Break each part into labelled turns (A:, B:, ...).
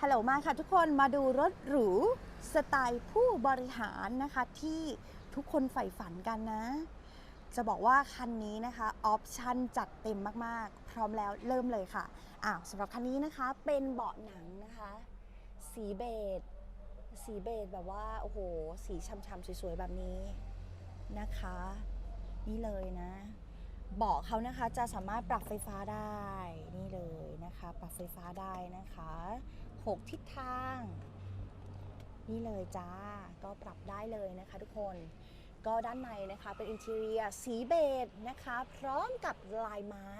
A: ฮัลโหลมาค่ะทุกคนมาดูรถหรูสไตล์ผู้บริหารนะคะที่ทุกคนใฝ่ฝันกันนะ จะบอกว่าคันนี้นะคะออปชั่นจัดเต็มมากๆ พร้อมแล้วเริ่มเลยค่ะอ้าวสำหรับคันนี้นะคะเป็นเบาะหนังนะคะ สีเบจสีเบจแบบว่าโอ้โห สีช้ำๆสวยๆแบบนี้นะคะ นี่เลยนะเบาะเขานะคะจะสามารถปรับไฟฟ้าได้นี่เลยนะคะ ปรับไฟฟ้าได้นะคะ หกทิศทาง นี่เลยจ้า ก็ปรับได้เลยนะคะทุกคน ก็ด้านในนะคะเป็นอินเทเรียสีเบจนะคะ พร้อมกับลายไม้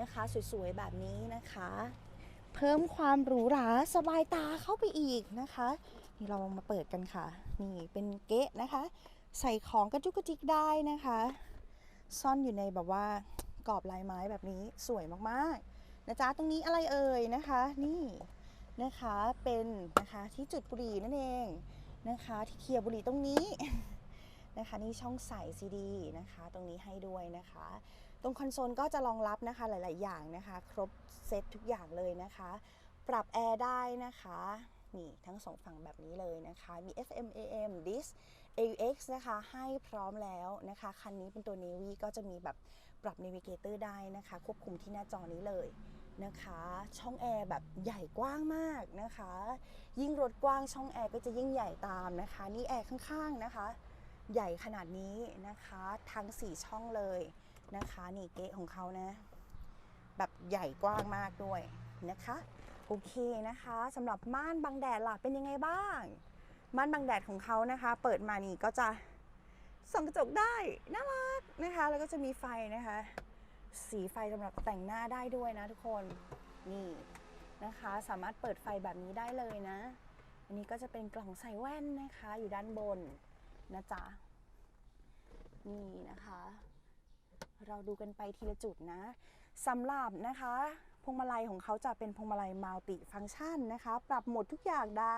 A: นะคะ สวยๆ แบบนี้นะคะ เพิ่มความหรูหราสบายตาเข้าไปอีกนะคะ นี่เรามาเปิดกันค่ะ นี่เป็นเก๊ะนะคะ ใส่ของกระจุกกระจิกได้นะคะ ซ่อนอยู่ในแบบว่ากรอบลายไม้แบบนี้สวยมากๆนะจ๊ะตรงนี้อะไรเอ่ยนะคะ นี่ นะคะเป็นนะคะที่จุดบุหรี่นั่นเองนะคะที่เคลียร์บุหรี่ตรงนี้นะคะนี่ช่องใส่ซีดีนะคะตรงนี้ให้ด้วยนะคะ ตรงคอนโซลก็จะรองรับนะคะหลาย ๆ อย่างนะคะ ครบเซตทุกอย่างเลยนะคะ ปรับแอร์ได้นะคะนี่ทั้งสองฝั่งแบบนี้เลยนะคะ มี FM AM DIS AUX นะคะ ให้พร้อมแล้วนะคะ คันนี้เป็นตัว Navy ก็จะมีแบบปรับ Navigator ได้นะคะ ควบคุมที่หน้าจอนี้เลย นะคะ ช่องแอร์แบบใหญ่กว้างมากนะคะ ยิ่งรถกว้างช่องแอร์ก็จะยิ่งใหญ่ตามนะคะ นี่แอร์ข้างๆนะคะ ใหญ่ขนาดนี้นะคะ ทั้ง 4 ช่องเลยนะคะนี่เก๊ะของเขานะ แบบใหญ่กว้างมากด้วยนะคะโอเคนะคะสำหรับม่านบังแดดล่ะเป็นยังไงบ้าง ม่านบังแดดของเขานะคะ เปิดมานี่ก็จะส่องกระจกได้น่ารักนะคะ แล้วก็จะมีไฟนะคะ สีไฟสำหรับแต่งหน้าได้ด้วยนะทุกคนนี่นะคะ สามารถเปิดไฟแบบนี้ได้เลยนะ อันนี้ก็จะเป็นกล่องใส่แว่นนะคะ อยู่ด้านบนนะจ๊ะนี่นะคะ เราดูกันไปทีละจุดนะสำหรับนะคะพวงมาลัยของเขาจะเป็นพวงมาลัยมัลติฟัง c t ชันนะคะ ปรับหมดทุกอย่างได้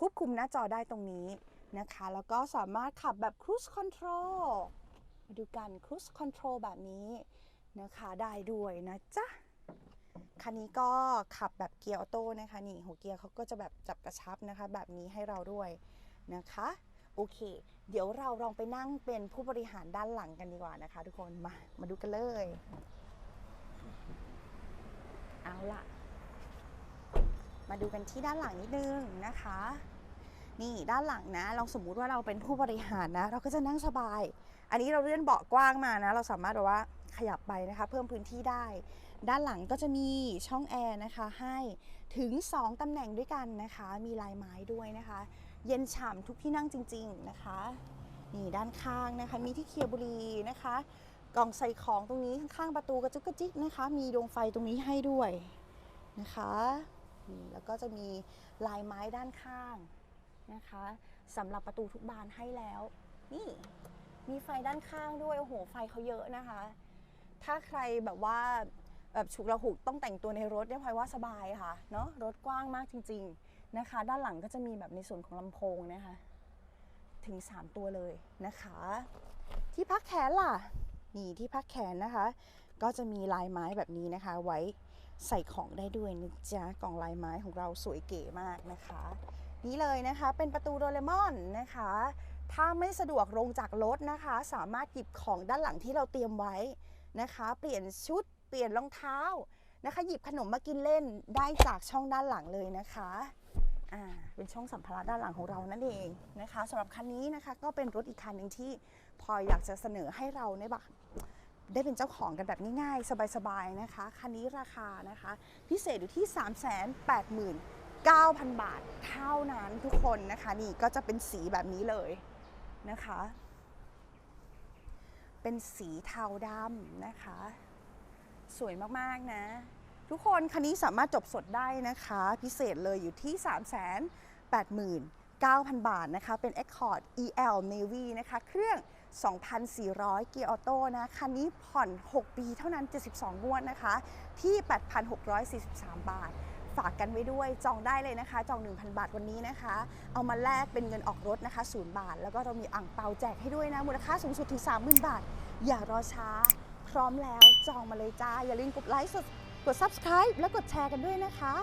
A: ควบคุมหน้าจอได้ตรงนี้นะคะ แล้วก็สามารถขับแบบ Cruise Control มาดูกัน Cruise Control แบบนี้ นะคะได้ด้วยนะจ๊ะคันนี้ก็ขับแบบเกียร์ออโต้นะคะนี่หัวเกียร์เขาก็จะแบบจับกระชับนะคะ แบบนี้ให้เราด้วยนะคะโอเค เดี๋ยวเราลองไปนั่งเป็นผู้บริหารด้านหลังกันดีกว่านะคะ ทุกคนมามาดูกันเลย เอาล่ะมาดูกันที่ด้านหลังนิดนึงนะคะ นี่ด้านหลังนะ เราสมมุติว่าเราเป็นผู้บริหารนะ เราก็จะนั่งสบาย อันนี้เราเลื่อนเบาะกว้างมานะ เราสามารถแบบว่าขยับไปนะคะ เพิ่มพื้นที่ได้ ด้านหลังก็จะมีช่องแอร์นะคะให้ถึง 2 ตำแหน่งด้วยกันนะคะ มีลายไม้ด้วยนะคะ เย็นฉ่ำทุกที่นั่งจริง ๆนะคะนี่ด้านข้างนะคะ มีที่เคียบุรีนะคะกล่องใส่ของตรงนี้ข้างๆประตูกระจุกกระจิกนะคะ มีดวงไฟตรงนี้ให้ด้วยนะคะนี่แล้วก็จะมีลายไม้ด้านข้างนะคะสำหรับประตูทุกบานให้แล้ว มีไฟด้านข้างด้วย โอ้โห ไฟเขาเยอะนะคะ ถ้าใครแบบว่าแบบฉุกระหุกต้องแต่งตัวในรถเนี่ยพลอยว่าสบายค่ะ เนาะ รถกว้างมากจริง ๆนะคะ ด้านหลังก็จะมีแบบในส่วนของลำโพงนะคะ ถึง 3 ตัวเลยนะคะ ที่พักแขนล่ะ นี่ที่พักแขนนะคะ ก็จะมีลายไม้แบบนี้นะคะ ไว้ใส่ของได้ด้วยนะจ๊ะ กล่องลายไม้ของเราสวยเก๋มากนะคะ นี่เลยนะคะ เป็นประตูโดเรมอนนะคะ ถ้าไม่สะดวกลงจากรถนะคะ สามารถหยิบของด้านหลังที่เราเตรียมไว้นะคะ เปลี่ยนชุด เปลี่ยนรองเท้านะคะ หยิบขนมมากินเล่นได้จากช่องด้านหลังเลยนะคะอ่าเป็นช่องสัมภาระด้านหลังของเรานั่นเองนะคะสำหรับคันนี้นะคะก็เป็นรถอีกคันหนึ่งที่พลอยอยากจะเสนอให้เราเนี่ยแบบได้เป็นเจ้าของกันแบบง่ายๆ สบายๆนะคะ คันนี้ราคานะคะ พิเศษอยู่ที่ 389,000 บาทเท่านั้นทุกคนนะคะ นี่ก็จะเป็นสีแบบนี้เลย นะคะ เป็นสีเทาดำนะคะ สวยมากๆนะ ทุกคนคันนี้สามารถจบสดได้นะคะ พิเศษเลยอยู่ที่ 3 8 9 0 0 0 บาทนะคะ เป็น Accord EL Navy นะคะ เครื่อง 2,400 เกียร์ออโต้นะ คันนี้ผ่อน 6 ปีเท่านั้น 72 งวดนะคะ ที่ 8,643 บาท ฝากกันไว้ด้วยจองได้เลยนะคะ จอง 1,000 บาทวันนี้นะคะ เอามาแลกเป็นเงินออกรถนะคะศูนย์บาท แล้วก็เรามีอ่างเปาแจกให้ด้วยนะ มูลค่าสูงสุดถึง 30,000 บาท อย่ารอช้า พร้อมแล้วจองมาเลยจ้า อย่าลืมกดไลค์กด subscribe แล้วกดแชร์กันด้วยนะคะ